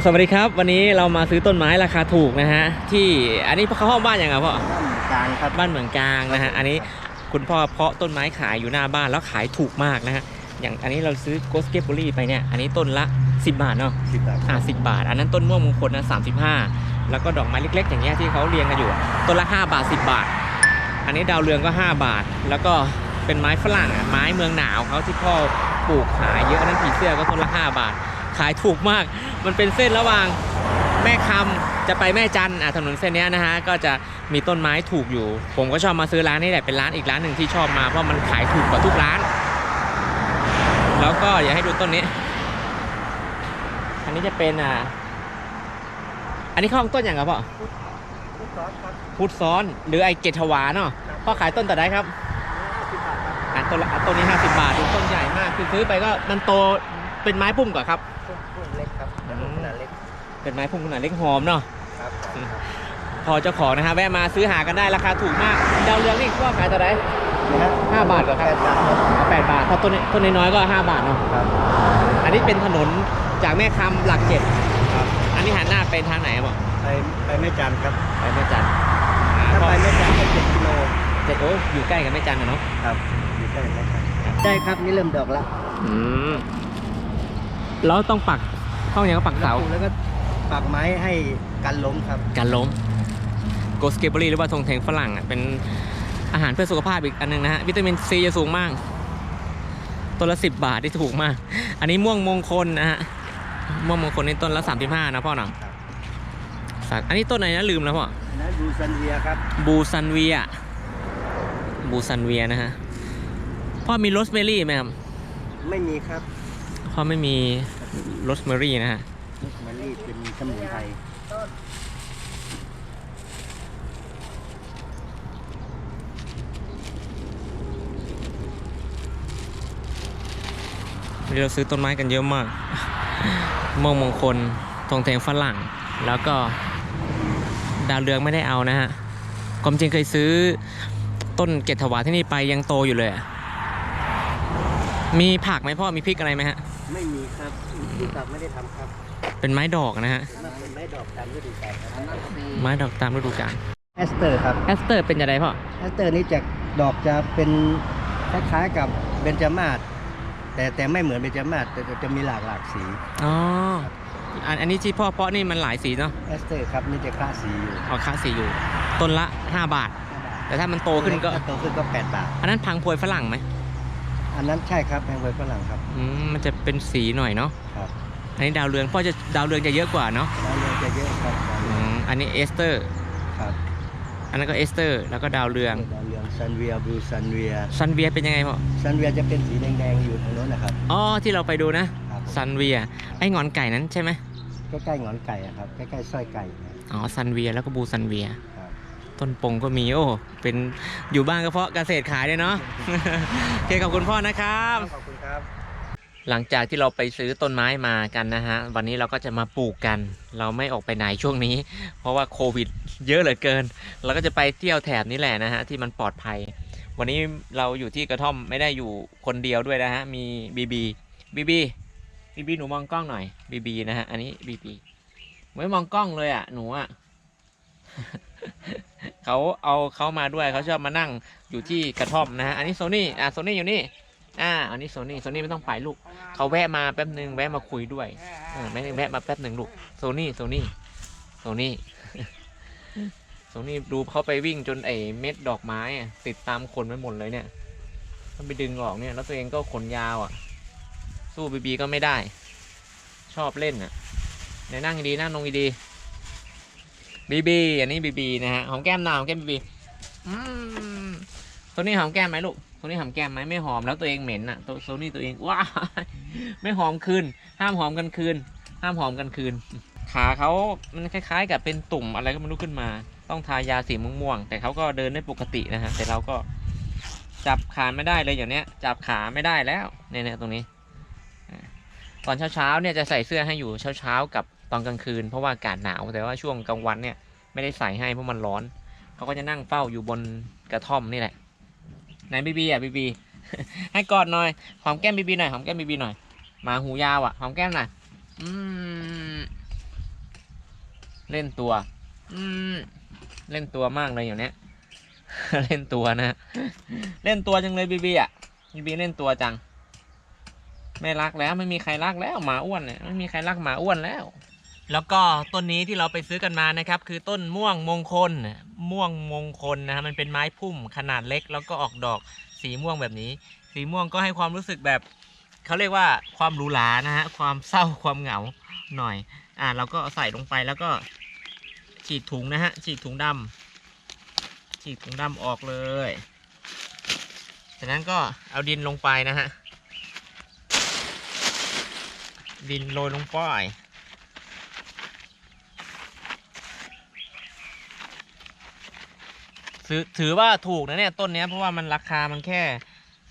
สวัสดีครับ วันนี้เรามาซื้อต้นไม้ราคาถูกนะฮะที่อันนี้เขาห้องบ้านยังไงพ่อกลางครับบ้านเหมืองกลางนะฮะอันนี้คุณพ่อเพาะต้นไม้ขายอยู่หน้าบ้านแล้วขายถูกมากนะฮะอย่างอันนี้เราซื้อโกสเกป b รี่ไปเนี่ยอันนี้ต้นละ 10 บาทเนาะสิบบาทอ่าสิบาท อันนั้นต้นม่วงมงคลนะสามสิบห้าแล้วก็ดอกไม้เล็ก ๆ อย่างเงี้ยที่เขาเรียงกันอยู่อะต้นละ 5 บาท 10 บาท อันนี้ดาวเรืองก็ 5 บาท แล้วก็เป็นไม้ฝรั่งอะไม้เมืองหนาวเขาที่พ่อปลูกขายเยอะอันนั้นผีเสื้อก็ต้นละ 5 บาท ขายถูกมาก มันเป็นเส้นระหว่างแม่คำจะไปแม่จันอะถนนเส้นนี้นะฮะก็จะมีต้นไม้ถูกอยู่ ผมก็ชอบมาซื้อร้านนี้แหละเป็นร้านอีกร้านหนึ่งที่ชอบมาเพราะมันขายถูกกว่าทุกร้าน แล้วก็อยากให้ดูต้นนี้ อันนี้จะเป็นอ่าอันนี้ขาเอาต้นอย่างครับพ่อพุทซ้อนหรือไอเกตถวาเนาะพ่อขายต้นแต่ได้ครับสิบบาทครับอะต้นละอะต้นนี้ 50 บาทดูต้นใหญ่มากคือซื้อไปก็มันโตเป็นไม้พุ่มก่อนครับ เป็นไม้พุ่มขนาดเล็กหอมเนาะครับพอเจ้าของนะฮะแวะมาซื้อหากันได้ราคาถูกมากดาวเรืองนี่พ่อขายแต่ได้นะฮะห้าบาทก่อนคแปรับดบาทครับเอาแปดบาทถ้าต้นนี้ต้นน้อยๆก็5บาทเนาะครับอันนี้เป็นถนนจากแม่คำหลักเจ็ดครับอันนี้หันหน้าไปทางไหนบอกไปไปแม่จันทร์ครับไปแม่จันทร์อ่าถ้าพ่อไปแม่จันทร์ก็เจ็ดกิโลเจ็ดโอ้ยอยู่ใกล้กับแม่จันทร์อะเนาะครับอยู่ใกล้แม่จันทร์ได้ครับนี่เริ่มดอกแล้วอืมแล้วต้องปักต้องอย่างก็ปักเสาแล้วก็ ปักไม้ให้กันล้มครับ การล้มโกสเกเบอรี่หรือว่าธงแทงฝรั่งอะเป็นอาหารเพื่อสุขภาพอีกอันหนึงนะฮะวิตามินซีจะสูงมากต้นละ10บาทที่ถูกมาก อันนี้ม่วงมงคลนะฮะม่วงมงคลนี่ต้นละ35นะพ่อหนังครับ สักอันนี้ต้นไหนนะลืมแล้วพ่อ อันนั้นดูซันเวียครับบูซันเวียบูซันเวียนะฮะ พ่อมีโรสเมรี่ไหมครับ ไม่มีครับ พ่อไม่มีโรสเมรี่นะฮะ มะลิเป็นสมุนไพรวันนี้เราซื้อต้นไม้กันเยอะมากม่วงมงคล ทองแทงฝรั่ง แล้วก็ดาวเรืองไม่ได้เอานะฮะ ความจริงเคยซื้อต้นเกตถวาที่นี่ไปยังโตอยู่เลยอะมีผักไหมพ่อ มีพริกอะไรไหมฮะ ไม่มีครับที่ตัดไม่ได้ทำครับ เป็นไม้ดอกนะฮะส่วนมากเป็นไม้ดอกตามฤดูกาลครับไม้ดอกตามฤดูกาลแอสเตอร์ครับแอสเตอร์เป็นยังไงพ่อ แอสเตอร์นี่จะดอกจะเป็นคล้ายๆกับเบญจมาศแต่แต่ไม่เหมือนเบญจมาศแต่จะมีหลากหลากสีอ๋อ อันอันนี้ที่พ่อเพาะนี่มันหลายสีเนาะ แอสเตอร์ครับนี่จะคละสีอยู่เอาค่าสีอยู่ ต้นละ 5 บาท แต่ถ้ามันโตขึ้นก็ถ้าโตขึ้นก็8บาท อันนั้นพังพวยฝรั่งไหมอันนั้นใช่ครับแพงเวยฝรั่งครับ อืมมันจะเป็นสีหน่อยเนาะ ครับ อันนี้ดาวเรืองพ่อจะดาวเรืองจะเยอะกว่าเนาะแล้วเรืองจะเยอะครับอืมอันนี้เอสเตอร์ ครับอันนั้นก็เอสเตอร์ แล้วก็ดาวเรืองดาวเรืองซันเวียบลูซันเวียซันเวียเป็นยังไงพ่อซันเวียจะเป็นสีแดงๆอยู่ทางโน้นนะครับอ๋อที่เราไปดูนะครับซันเวียไอ้งอนไก่นั้นใช่ไหมใกล้ๆหงอนไก่อะครับใกล้ๆสร้อยไก่นะอ๋อซันเวียแล้วก็บูซันเวีย ครับต้นปงก็มีโอ้เป็นอยู่บ้านก็เพราะเกษตรขายเลยเนาะ โอเคขอบคุณพ่อนะครับ ขอบคุณครับ หลังจากที่เราไปซื้อต้นไม้มากันนะฮะ วันนี้เราก็จะมาปลูกกัน เราไม่ออกไปไหนช่วงนี้ เพราะว่าโควิด เยอะเหลือเกิน เราก็จะไปเที่ยวแถบนี้แหละนะฮะที่มันปลอดภัย วันนี้เราอยู่ที่กระท่อมไม่ได้อยู่คนเดียวด้วยนะฮะ มีบีบีบีบีบีบีหนูมองกล้องหน่อยบีบีนะฮะ อันนี้บีบีไม่มองกล้องเลยอะ หนูอะเขาเอาเขามาด้วยเขาชอบมานั่งอยู่ที่กระท่อมนะฮะ อันนี้โซนี่ อะโซนี่อยู่นี่ อ่าอันนี้โซนี่โซนี่ไม่ต้องไปลูกเขาแวะมาแป๊บหนึ่งแวะมาคุยด้วยเออแม่แวะมาแป๊บหนึ่งลูกโซนี่โซนี่โซนี่โซนี่ดูเขาไปวิ่งจนไอ้เม็ดดอกไม้ติดตามขนไปหมดเลยเนี่ยต้องไปดึงออกเนี่ยแล้วตัวเองก็ขนยาวอะ สู้บีบีก็ไม่ได้ ชอบเล่นอะไหนนั่งดีนั่งลงดีบีบีอันนี้บีบีนะฮะหอมแก้มหนาวหอมแก้มบีบีอืมโซนี่หอมแก้มไหมลูก โซนี่หอมแก้มไหมไม่หอมแล้วตัวเองเหม็นอะตัวโซนี่ตัวเองว้าไม่หอมคืน ห้ามหอมกันคืน ห้ามหอมกันคืน ขาเขามันคล้าย ๆ กับเป็นตุ่มอะไรก็ไม่รู้ขึ้นมา ต้องทายาสีม่วงๆแต่เขาก็เดินได้ปกตินะฮะแต่เราก็จับขาไม่ได้เลยอย่างเนี้ย จับขาไม่ได้แล้วเนี่ยเนี่ยตรงนี้อ่าตอนเช้าๆเนี่ยจะใส่เสื้อให้อยู่เช้าๆกับตอนกลางคืน เพราะว่าอากาศหนาวแต่ว่าช่วงกลางวันเนี่ยไม่ได้ใส่ให้เพราะมันร้อนเขาก็จะนั่งเฝ้าอยู่บนกระท่อมนี่แหละ ไหนบีบีอะบีบีให้กอดหน่อยหอมแก้มบีบีหน่อยหอมแก้มบีบีหน่อยหมาหูยาวอะหอมแก้มหน่อยอืมเล่นตัว อืมเล่นตัวมากเลยอยู่เนี้ยเล่นตัวนะ เล่นตัวจังเลยบีบีอะบีบีเล่นตัวจัง ไม่รักแล้วไม่มีใครรักแล้วหมาอ้วนเนี่ยไม่มีใครรักหมาอ้วนแล้ว แล้วก็ต้นนี้ที่เราไปซื้อกันมานะครับ คือต้นม่วงมงคล ม่วงมงคลนะฮะมันเป็นไม้พุ่มขนาดเล็ก แล้วก็ออกดอกสีม่วงแบบนี้ สีม่วงก็ให้ความรู้สึกแบบเขาเรียกว่าความหรูหรานะฮะความเศร้าความเหงาหน่อย อ่าเราก็ใส่ลงไปแล้วก็ฉีดถุงนะฮะฉีดถุงดำฉีดถุงดำออกเลยจากนั้นก็เอาดินลงไปนะฮะดินโรยลงไป ซื้อถือว่าถูกนะเนี่ยต้นเนี้ยเพราะว่ามันราคามันแค่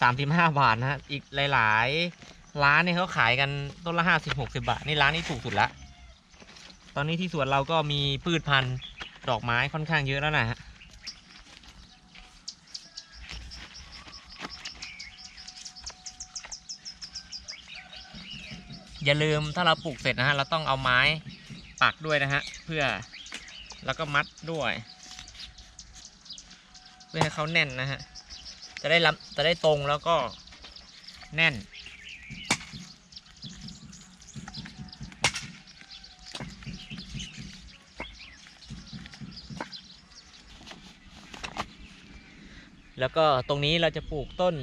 สามสิบห้าบาทนะฮะอีกหลาย ๆ ร้านเนี่ยเขาขายกันต้นละห้าสิบหกสิบาทนี่ร้านนี้ถูกสุดละ ตอนนี้ที่สวนเราก็มีพืชพันธุ์ดอกไม้ค่อนข้างเยอะแล้วนะฮะอย่าลืมถ้าเราปลูกเสร็จนะฮะเราต้องเอาไม้ปักด้วยนะฮะเพื่อแล้วก็มัดด้วย เพื่อให้เขาแน่นนะฮะ จะได้รับจะได้ตรงแล้วก็แน่น แล้วก็ตรงนี้เราจะปลูกต้น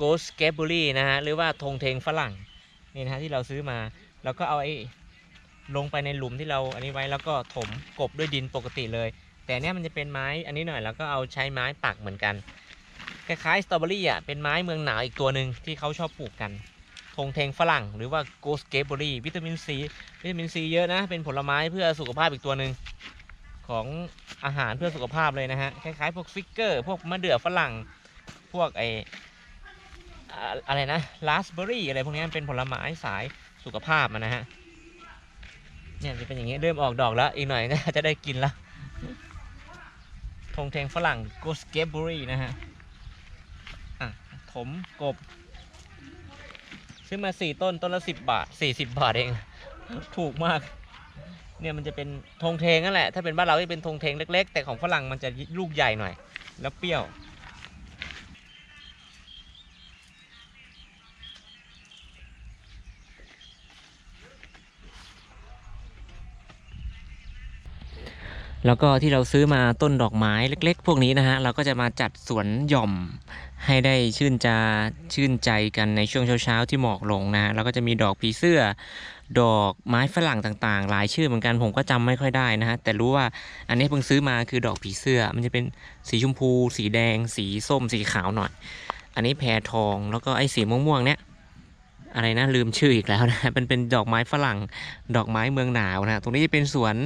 Ghost g a b e r y นะฮะ หรือว่าธงเทงฝรั่ง นี่นะฮะที่เราซื้อมา แล้วก็เอาไอ้ลงไปในหลุมที่เราอันนี้ไว้แล้วก็ถมกบด้วยดินปกติเลย แต่เนี้ยมันจะเป็นไม้อันนี้หน่อยแล้วก็เอาใช้ไม้ปักเหมือนกันคล้ายๆสตรอเบอรี่อะเป็นไม้เมืองหนาวอีกตัวหนึ่งที่เขาชอบปลูกกันธงเทงฝรั่ง หรือว่า Ghost g a b e r y วิตามินซีวิตามินซีเยอะนะ เป็นผลไม้เพื่อสุขภาพอีกตัวหนึ่งของอาหารเพื่อสุขภาพเลยนะฮะคล้ายๆพวกฟิกเกอร์พวกมะเดื่อฝรั่งพวกไออะไรนะราสเบอรี่อะไรพวกนี้เป็นผลไม้สายสุขภาพนะฮะเนี่ยจะเป็นอย่างนี้เริ่มออกดอกแล้วอีกหน่อยก็จะได้กินแล้ว งแทงฝรั่ง g o s g a b e r y นะฮะ อะ ถมกบ ซื้อมาสี่ต้นต้นละสิบบาทสี่สิบบาทเอง ถูกมาก เนี่ยมันจะเป็นธงเทงนั่นแหละ ถ้าเป็นบ้านเราจะเป็นธงเทงเล็ก ๆ แต่ของฝรั่งมันจะลูกใหญ่หน่อย แล้วเปรี้ยว แล้วก็ที่เราซื้อมาต้นดอกไม้เล็ก ๆ พวกนี้นะฮะเราก็จะมาจัดสวนหย่อมให้ได้ชื่นจาชื่นใจกันในช่วงเช้าๆที่หมอกลงนะฮะแล้วก็จะมีดอกผีเสื้อ ดอกไม้ฝรั่งต่างๆ หลายชื่อเหมือนกันผมก็จำไม่ค่อยได้นะฮะแต่รู้ว่าอันนี้เพิ่งซื้อมาคือดอกผีเสื้อ มันจะเป็นสีชมพู สีแดง สีส้มสีขาวหน่อย อันนี้แพรทองแล้วก็ไอ้สีม่วงๆเนี้ย อะไรนะลืมชื่ออีกแล้วนะเป็นเป็นดอกไม้ฝรั่ง ดอกไม้เมืองหนาวนะตรงนี้จะเป็นสวน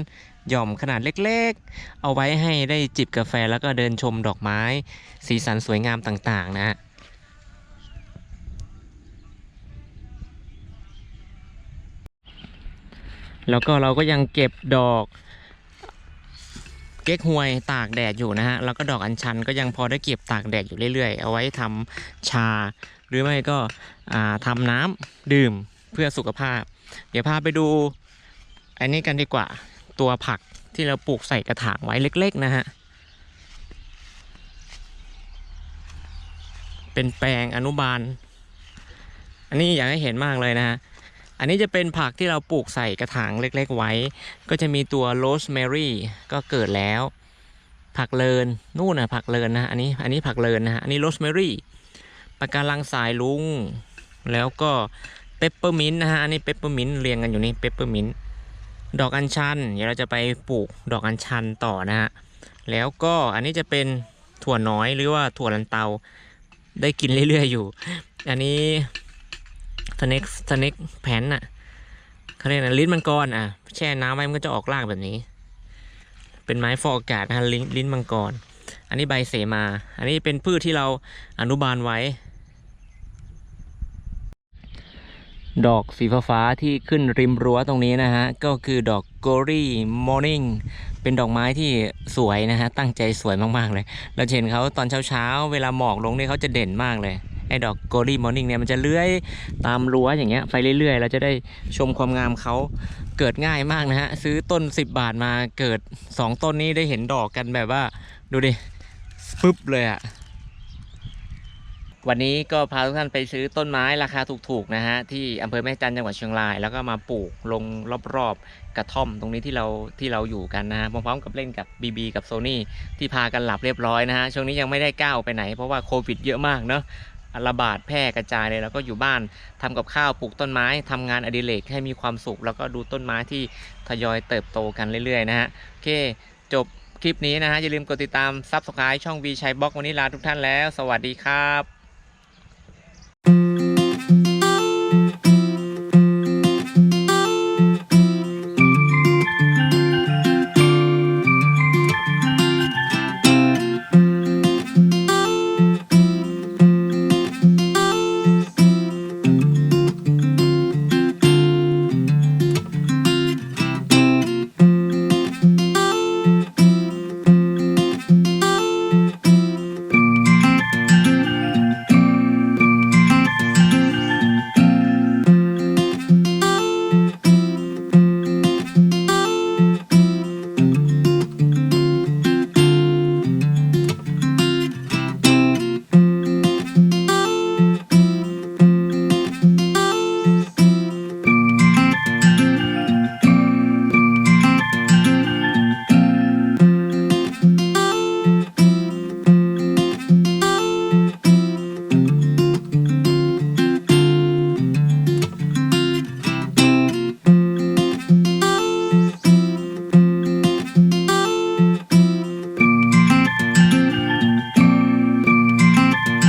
หย่อมขนาดเล็กๆ เอาไว้ให้ได้จิบกาแฟแล้วก็เดินชมดอกไม้ สีสันสวยงามต่างๆ นะฮะแล้วก็เราก็ยังเก็บดอก เก๊กฮวยตากแดดอยู่นะฮะ แล้วก็ดอกอัญชันก็ยังพอได้เก็บตากแดดอยู่เรื่อยๆ เอาไว้ทำชา หรือไม่ก็อ่าทำน้ำดื่มเพื่อสุขภาพ เดี๋ยวพาไปดู อันนี้กันดีกว่าตัวผักที่เราปลูกใส่กระถางไว้เล็ก ๆ นะฮะ เป็นแปลงอนุบาล อันนี้อยากให้เห็นมากเลยนะฮะ อันนี้จะเป็นผักที่เราปลูกใส่กระถางเล็กๆไว้ ก็จะมีตัวโรสแมรี่ก็เกิดแล้ว ผักเลินนู่นนะผักเลินนะอันนี้อันนี้ผักเลินนะอันนี้โรสแมรี่ปะการังสายลุง แล้วก็เปปเปอร์มินต์นะฮะอันนี้เปปเปอร์มินต์เรียงกันอยู่นี่เปปเปอร์มินต์ดอกอัญชัน เดี๋ยวเราจะไปปลูกดอกอัญชันต่อนะฮะแล้วก็อันนี้จะเป็นถั่วน้อยหรือว่าถั่วลันเตาได้กินเรื่อยๆอยู่ อันนี้ เน็กสเน็กแผ่นอะเขาเรียกนะลิ้นมังกรอะ แช่น้ำไว้มันก็จะออกรากแบบนี้ เป็นไม้ฟอกอากาศนะฮะลิ้นลิ้นมังกร อันนี้ใบเสมา อันนี้เป็นพืชที่เราอนุบาลไว้ ดอกสีฟ้าที่ขึ้นริมรั้วตรงนี้นะฮะ ก็คือดอกโกรี่มอร์นิ่งเป็นดอกไม้ที่สวยนะฮะ ตั้งใจสวยมากๆเลย เราเห็นเขาตอนเช้าๆ เวลาหมอกลงนี่เขาจะเด่นมากเลย ไอ้ดอกโกลีมอร์นิ่งเนี่ยมันจะเลื้อยตามรั้วอย่างเงี้ยไปเรื่อยๆ เราจะได้ชมความงามเขาเกิดง่ายมากนะฮะ ซื้อต้น 10 บาทมาเกิด 2 ต้นนี้ได้เห็นดอกกันแบบว่า ดูดิปึ๊บเลยอะวันนี้ก็พาทุกท่านไปซื้อต้นไม้ราคาถูกๆนะฮะที่อำเภอแม่จันจังหวัดเชียงราย แล้วก็มาปลูกลงรอบๆกระท่อมตรงนี้ที่เราที่เราอยู่กันนะฮะพร้อมๆกับเล่นกับบีบีกับโซนี่ที่พากันหลับเรียบร้อยนะฮะช่วงนี้ยังไม่ได้ก้าวไปไหนเพราะว่าโควิดเยอะมากเนาะ ระบาดแพร่กระจายเลยแล้วก็อยู่บ้านทำกับข้าวปลูกต้นไม้ทำงานอดิเรกให้มีความสุข แล้วก็ดูต้นไม้ที่ทยอยเติบโตกันเรื่อยๆนะฮะโอเค จบคลิปนี้นะฮะอย่าลืมกดติดตามซับสไครต์ช่องวีชัยบล็อกวันนี้ลาทุกท่านแล้ว สวัสดีครับ